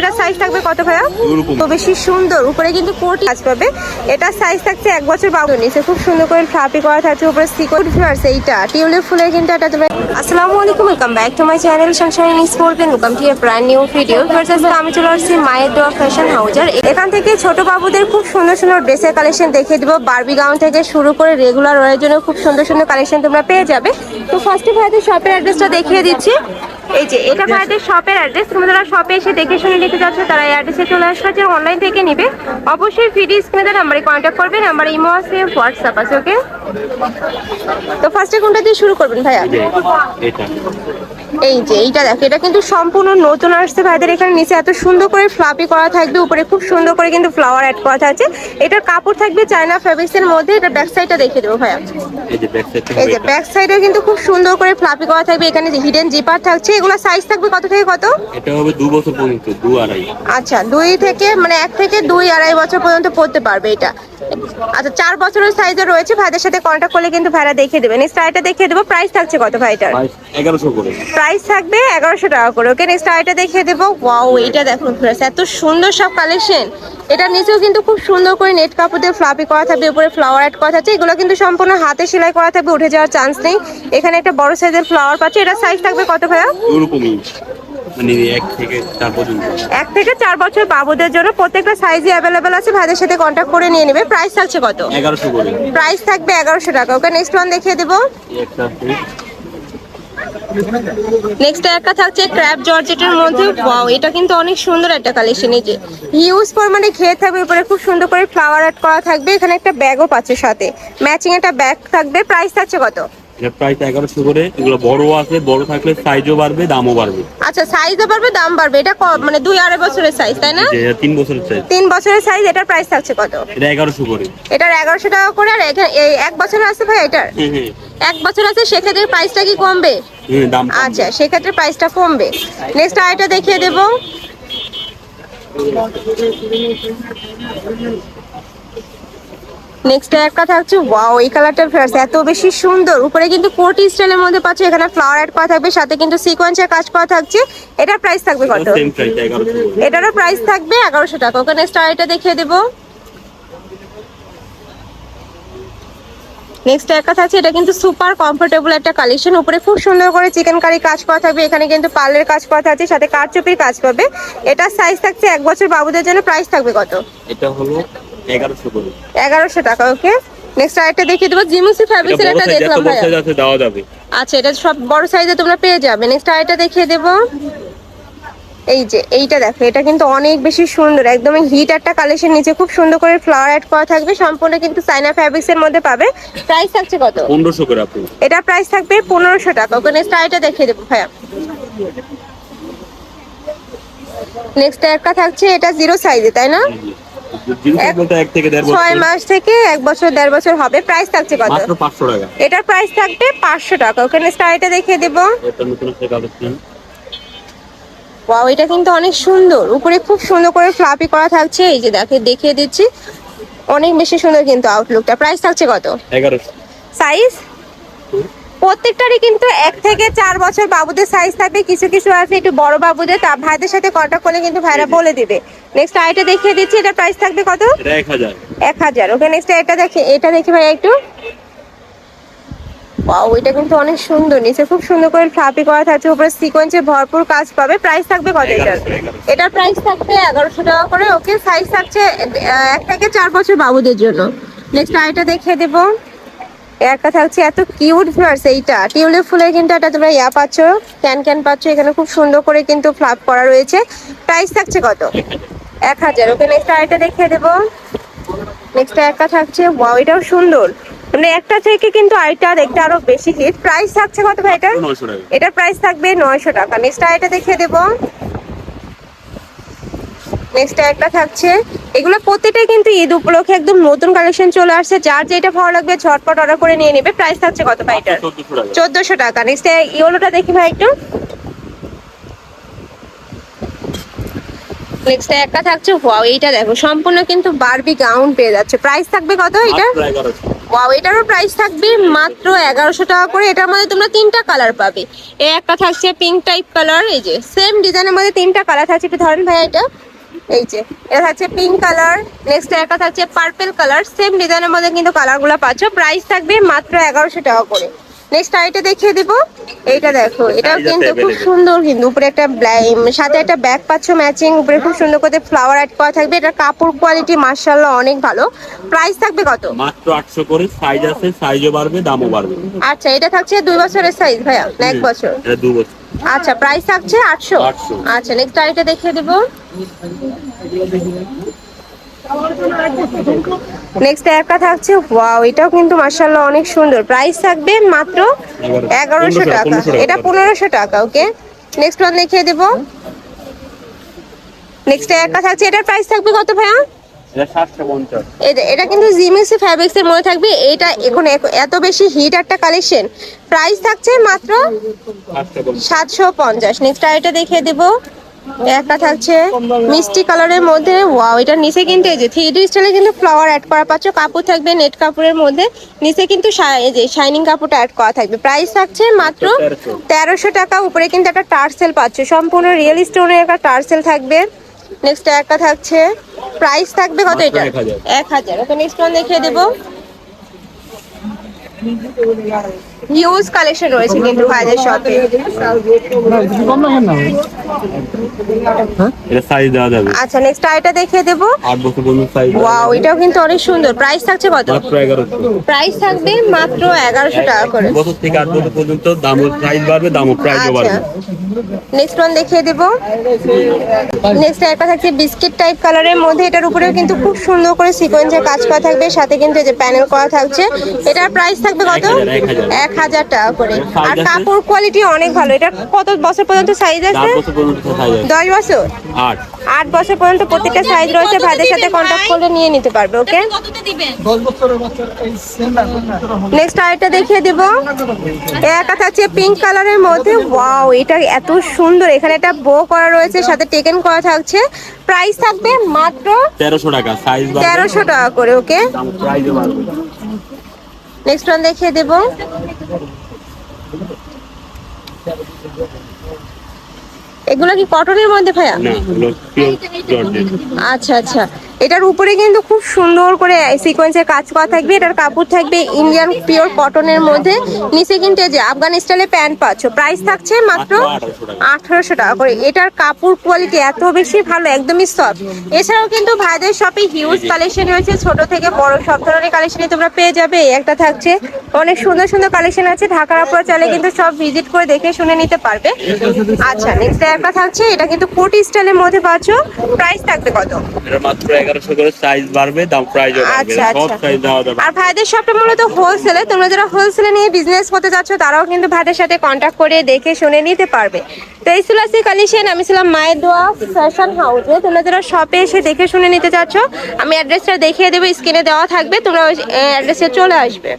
এটা সাইজ থাকবে কত ভাইয়া? তো বেশি সুন্দর। উপরে কিন্তু কোটি কাজ পাবে। এটা সাইজ থাকছে এক বছর বাবু নিচে খুব সুন্দর করে ফ্লাপি করা থাকছে। উপরে সিকোয়েন্স ফ্লাওয়ার্স এইটা। টিউলিপ ফুলের কিন্তু এটা তোমরা আসসালামু আলাইকুম welcome back to my channel sunshine sports welcome to a brand new video versus আমি চলে আসছি মায়ের দোয়া ফ্যাশন হাউজার এখান থেকে ছোট বাবুদের খুব সুন্দর সুন্দর ড্রেসের কালেকশন দেখিয়ে দেবো। বারবি গাউন থেকে শুরু করে রেগুলার ওয়ারের জন্য খুব সুন্দর সুন্দর কালেকশন তোমরা পেয়ে যাবে। তো ফার্স্টে ভাইদের শপের অ্যাড্রেসটা দেখিয়ে দিচ্ছি। এই যে এটা ভাইদের শপের অ্যাড্রেস তোমরা শপে এসে দেখে শুনে নিতে যাচ্ছ, তারা অ্যাড্রেসে চলে আসবে, যে অনলাইন থেকে নেবে। অবশ্যই ফ্রি স্ক্রিনে নাম্বারে কন্ট্যাক্ট করবেন, আমার ইমো আছে হোয়াটসঅ্যাপ আছে ওকে তো ফার্স্টে কোনটা দিয়ে শুরু করবেন ভাইয়া? এটা। এই যে এইটা দেখো এটা কিন্তু সম্পূর্ণ নতুন আসছে ভাইদের। এখানে নিচে এত সুন্দর করে ফ্লাপি করা থাকবে উপরে খুব সুন্দর করে কিন্তু ফ্লাওয়ার অ্যাড করা থাকছে। এটার কাপড় থাকবে চায়না ফেব্রিক্স এর মধ্যে এটা ব্যাক সাইডটা দেখে দেবো ভাইয়া। এই যে ব্যাক সাইডে কিন্তু খুব সুন্দর করে ফ্লাপি করা থাকবে। এখানে যে হিডেন জিপার থাকছে এগুলো সাইজ থাকবে কত থেকে কত? এটা হবে দু বছর পর্যন্ত দু আড়াই। আচ্ছা দুই থেকে মানে এক থেকে দুই আড়াই বছর পর্যন্ত পড়তে পারবে এটা। আচ্ছা চার বছরের সাইজে রয়েছে ভাইদের সাথে কন্ট্যাক্ট করলে কিন্তু ভাইরা দেখিয়ে দেবেন স্টাইলটা দেখিয়ে দেবো প্রাইস থাকছে কত ভাইটার? এগারোশো করে। প্রাইস থাকবে এগারোশো টাকা করে ওকে নেক্সট আইটা দেখিয়ে দেবো। ওয়াও এটা দেখুন ফ্রেন্ডস এত সুন্দর সব কালেকশন এটা নিচেও কিন্তু খুব সুন্দর করে নেট কাপড় দিয়ে ফ্লাপি করা থাকবে উপরে ফ্লাওয়ার অ্যাড করা থাকছে। এগুলো কিন্তু সম্পূর্ণ হাতে সেলাই করা থাকবে উঠে যাওয়ার চান্স নেই। এখানে একটা বড় সাইজের ফ্লাওয়ার পাচ্ছে এটা সাইজ থাকবে কত ভাইয়া? মানে এক থেকে চার পর্যন্ত। এক থেকে চার বছর বাবুদের জন্য প্রত্যেকটা সাইজই অ্যাভেলেবেল আছে। ভাইদের সাথে কন্ট্যাক্ট করে নিয়ে নেবে। প্রাইস থাকছে কত? এগারোশো করে। প্রাইস থাকবে এগারোশো টাকা। ওকে নেক্সট ওয়ান দেখিয়ে দেবো। নেক্সট একটা থাকছে ক্র্যাপ জর্জেটের মধ্যে। ওয়াও এটা কিন্তু অনেক সুন্দর একটা কালেকশন এই যে হিউজ পরিমাণে খেয়ে থাকবে। উপরে খুব সুন্দর করে ফ্লাওয়ার অ্যাড করা থাকবে। এখানে একটা ব্যাগও পাচ্ছে সাথে। ম্যাচিং একটা ব্যাগ থাকবে। প্রাইস থাকছে কত? এটা প্রাইস এগারোশো করে। এগুলো বড় আছে বড় থাকলে সাইজও বাড়বে দামও বাড়বে। আচ্ছা সাইজও বাড়বে দাম বাড়বে। এটা মানে দুই আড়াই বছরের সাইজ তাই না? তিন বছরের সাইজ তিন বছরের সাইজ এটার প্রাইস থাকছে কত? এটা এগারোশো করে। এটার এগারোশো টাকা করে আর এক বছর আছে ভাই এটার? হ্যাঁ হ্যাঁ। এক বছর আছে সেক্ষেত্রে প্রাইসটা কি কমবে? হ্যাঁ, দাম আচ্ছা সেক্ষেত্রে প্রাইসটা কমবে। নেক্সট আরেকটা দেখিয়ে দেবো। নেক্সট একটা থাকছে ওয়াও এই কালারটা ফ্রেন্ডস এত বেশি সুন্দর। উপরে কিন্তু কোটি স্টাইলের মধ্যে পাচ্ছে এখানে ফ্লাওয়ার অ্যাড করা থাকবে সাথে কিন্তু সিকোয়েন্সের কাজ করা থাকছে। এটার প্রাইস থাকবে কত? এটারও প্রাইস থাকবে এগারোশো টাকা। ওকে নেক্সট আরেকটা দেখিয়ে দেবো। নেক্সট একটা থাকছে এটা কিন্তু সুপার কমফোর্টেবল একটা কালেকশন উপরে খুব সুন্দর করে চিকেন কারি কাজ করা থাকবে এখানে কিন্তু পার্লের কাজ করা থাকছে সাথে কারচুপির কাজ পাবে এটা সাইজ থাকছে এক বছর বাবুদের জন্য প্রাইস থাকবে কত? এটা হলো এগারোশো টাকা ওকে নেক্সট আরেকটা দেখিয়ে দেবো জিমুসি ফ্যাব্রিক্সের এটা একটা দেখলাম আছে দেওয়া যাবে। আচ্ছা এটা সব বড় সাইজে তোমরা পেয়ে যাবে। নেক্সট আরেকটা দেখিয়ে দেবো। এই যে এইটা দেখো এটা কিন্তু অনেক বেশি সুন্দর একদমই হিট একটা কালেকশন নিচে খুব সুন্দর করে ফ্লাওয়ার অ্যাড করা থাকবে সম্পূর্ণ কিন্তু সাইনা ফ্যাব্রিক্স এর মধ্যে পাবে। প্রাইস থাকছে কত? পনেরোশো করে আপনি এটা প্রাইস থাকবে পনেরোশো টাকা। ওকে নেক্সট আরেকটা দেখিয়ে দেবো ভাইয়া। নেক্সট একটা থাকছে এটা জিরো সাইজে তাই না? ছয় মাস থেকে এক বছর দেড় বছর হবে। প্রাইস থাকছে কত? পাঁচশো টাকা। এটার প্রাইস থাকবে পাঁচশো টাকা। ওকে নেক্সট আরেকটা দেখিয়ে দেবো। ওয়াও এটা কিন্তু অনেক সুন্দর। উপরে খুব সুন্দর করে ফ্লাপি করা থাকছে। এই যে দেখে দেখিয়ে দিচ্ছি। অনেক বেশি সুন্দর কিন্তু আউটলুকটা প্রাইস থাকছে কত? এগারোশো। সাইজ প্রত্যেকটারই কিন্তু এক থেকে চার বছর বাবুদের সাইজ থাকবে। কিছু কিছু আছে একটু বড় বাবুদের তা ভাইদের সাথে কন্ট্যাক্ট করলে কিন্তু ভাইরা বলে দিবে। নেক্সট আইটা দেখিয়ে দিচ্ছি এটা প্রাইস থাকবে কত? এটা এক হাজার। ওকে নেক্সট এটা দেখে এটা দেখি ভাই একটু। ওয়াও এটা কিন্তু অনেক সুন্দর। নিচে খুব সুন্দর করে ফ্লাপি করা থাকছে উপরে সিকোয়েন্সে ভরপুর কাজ পাবে। প্রাইস থাকবে কত এটার। এটার প্রাইস থাকবে এগারোশো টাকা করে। ওকে সাইজ থাকছে এক থেকে চার বছর বাবুদের জন্য। নেক্সট আইটা দেখিয়ে দেবো। একটা থাকছে এত কিউট ফ্লাওয়ার্স এইটা। টিউলিপ ফুলের কিন্তু এটা তোমরা ইয়া পাচ্ছ ক্যান ক্যান পাচ্ছ এখানে খুব সুন্দর করে কিন্তু ফ্লাপ করা রয়েছে। প্রাইস থাকছে কত? এক হাজার। ওকে নেক্সট আইটা দেখিয়ে দেবো। নেক্সট একটা থাকছে ওয়াও এটাও সুন্দর। মানে একটা থেকে কিন্তু আইটা দেখতে আরও বেশি হিট প্রাইস থাকছে কত ভাই এটা? এটার প্রাইস থাকবে নয়শো টাকা। নেক্সট আইটা দেখিয়ে দেবো। নেক্সট একটা থাকছে। এগুলো প্রত্যেকটাই কিন্তু ঈদ উপলক্ষে একদম নতুন কালেকশন চলে আসছে। যার যেটা ভালো লাগবে ঝটপট অর্ডার করে নিয়ে নেবে। প্রাইস থাকছে কত ভাই এটার? চোদ্দশো টাকা। নেক্সট ইয়েলোটা দেখি ভাই একটু। নেক্সট একটা থাকছে ওয়াও এইটা দেখো। সম্পূর্ণ কিন্তু বারবি গাউন পেয়ে যাচ্ছে। প্রাইস থাকবে কত এটা? ওয়াও এটারও প্রাইস থাকবে মাত্র এগারোশো টাকা করে। এটার মধ্যে তোমরা তিনটা কালার পাবে। এই একটা থাকছে পিঙ্ক টাইপ কালার এই যে সেম ডিজাইনের মধ্যে তিনটা কালার থাকছে। একটু ধরেন ভাই এটা। এই যে এটা থাকছে পিঙ্ক কালার নেক্সট একটা থাকছে পার্পেল কালার সেম ডিজাইনের মধ্যে কিন্তু কালারগুলো পাচ্ছ। প্রাইস থাকবে মাত্র এগারোশো টাকা করে। নেক্সট আইটা দেখিয়ে দিব। এইটা দেখো এটাও কিন্তু খুব সুন্দর কিন্তু উপরে একটা সাথে একটা ব্যাগ পাচ্ছ ম্যাচিং উপরে খুব সুন্দর করে ফ্লাওয়ার অ্যাড করা থাকবে। এটা কাপড় কোয়ালিটি মার্শাল্লাহ অনেক ভালো। প্রাইস থাকবে কত? মাত্র আটশো করে সাইজ আছে সাইজও বাড়বে দামও বাড়বে। আচ্ছা এটা থাকছে দুই বছরের সাইজ ভাইয়া এক বছর? এটা দু বছর। আচ্ছা প্রাইস থাকছে আটশো? 800 আচ্ছা নেক্সট আইটা দেখিয়ে দেবো। নেক্সট একটা থাকছে ওয়াও এটাও কিন্তু মার্শাল্লাহ অনেক সুন্দর। প্রাইস থাকবে মাত্র এগারো- এগারোশো টাকা। এটা পনেরোশো টাকা ওকে নেক্সট ওয়ান দেখিয়ে দেবো। নেক্সট একটা থাকছে এটার প্রাইস থাকবে কত ভাইয়া? এটা এটা এটা কিন্তু জিমিক্স ফ্যাব্রিক্স এর মধ্যে থাকবে। এটা এখন এত বেশি হিট একটা কালেকশন প্রাইস থাকছে মাত্র সাতশো পঞ্চাশ। নেক্সট আইটা দেখিয়ে দেবো। একটা থাকছে মিষ্টি কালারের মধ্যে। ওয়াও এটার নিচে কিন্তু এই যে থ্রি ডি স্টাইলে কিন্তু ফ্লাওয়ার অ্যাড করা পাচ্ছ। কাপড় থাকবে নেট কাপড়ের মধ্যে। নিচে কিন্তু এই যে শাইনিং কাপড়টা অ্যাড করা থাকবে। প্রাইস থাকছে মাত্র তেরোশো। তেরোশো টাকা। উপরে কিন্তু একটা টার্সেল পাচ্ছ। সম্পূর্ণ রিয়েল স্টোনের একটা টার্সেল থাকবে। নেক্সট একটা থাকছে প্রাইস থাকবে কত এটা? 1000 এক হাজার। ওকে নেক্সট ওয়ান দেখিয়ে দেবো। হিউজ কালেকশন রয়েছে কিন্তু ভাইদের শপে এটা সাইজ দেওয়া যাবে। আচ্ছা নেক্সট আইটা দেখিয়ে দেবো। আট বছর পর্যন্ত সাইজ ওয়াও এটাও কিন্তু অনেক সুন্দর। প্রাইস থাকছে কত? মাত্র এগারোশো। প্রাইস থাকবে মাত্র এগারোশো টাকা করে। বছর থেকে আট বছর পর্যন্ত দামও প্রাইস বাড়বে দামও প্রাইসও আচ্ছা বাড়বে। নেক্সট ওয়ান দেখিয়ে দেবো। নেক্সট একটা থাকছে বিস্কিট টাইপ কালারের মধ্যে। এটার উপরেও কিন্তু খুব সুন্দর করে সিকোয়েন্সের কাজ করা থাকবে। সাথে কিন্তু এই যে প্যানেল করা থাকছে। এটার প্রাইস থাকবে কত? 1000, 1000 এক হাজার। টাকা করে। আর কাপড় কোয়ালিটি অনেক ভালো। এটা কত বছর পর্যন্ত সাইজ আছে? আছে। দশ বছর? আট। আট বছর পর্যন্ত প্রত্যেকটা সাইজ রয়েছে। ভাইদের সাথে কন্ট্যাক্ট করলে নিয়ে নিতে পারবে ওকে নেক্সট আরেকটা দেখিয়ে দেব। একা থাকছে পিঙ্ক কালারের মধ্যে। ওয়াও এটা এত সুন্দর। এখানে একটা বো করা রয়েছে সাথে টেকেন করা থাকছে। প্রাইস থাকবে মাত্র তেরোশো টাকা। সাইজ তেরোশো টাকা করে ওকে নেক্সট ওয়ান দেখিয়ে দেব। এগুলো কি কটনের মধ্যে ভাইয়া? আচ্ছা আচ্ছা। এটার উপরে কিন্তু খুব সুন্দর করে সিকোয়েন্সের কাজ করা থাকবে। এটার কাপড় থাকবে ইন্ডিয়ান পিওর কটনের মধ্যে। নিচে কিন্তু যে আফগান স্টাইলে প্যান্ট পাচ্ছ। প্রাইস থাকছে মাত্র মাত্র 1800 টাকা। আঠারোশো টাকা করে। এটার কাপড় কোয়ালিটি এত বেশি ভালো একদমই সফট এছাড়াও কিন্তু ভাইদের শপে হিউজ কালেকশন রয়েছে। ছোট থেকে বড় সব ধরনের কালেকশনই তোমরা পেয়ে যাবে। একটা থাকছে অনেক সুন্দর সুন্দর কালেকশন আছে। ঢাকার আপনারা চাইলে কিন্তু সব ভিজিট করে দেখে শুনে নিতে পারবে। আচ্ছা নেক্সট একটা থাকছে। এটা কিন্তু কোটি স্টাইলের মধ্যে পাচ্ছ। প্রাইস থাকবে কত? মাত্র এগারোশো করে সাইজ বাড়বে দাম প্রাইসও বাড়বে। আচ্ছা, সব আচ্ছা। সাইজ দেওয়া যাবে। আর ভাইদের শপটা মূলত হোলসেলে তোমরা যারা হোলসেলে নিয়ে বিজনেস করতে যাচ্ছ তারাও কিন্তু ভাইদের সাথে কন্ট্যাক্ট করে দেখে শুনে নিতে পারবে। তো এই ছিল আজকে কালেকশন আমি ছিলাম মায়ের দোয়া ফ্যাশন হাউসে তোমরা যারা শপে এসে দেখে শুনে নিতে চাচ্ছ আমি অ্যাড্রেসটা দেখিয়ে দেবো স্ক্রিনে দেওয়া থাকবে তোমরা ওই অ্যাড্রেসে চলে আসবে।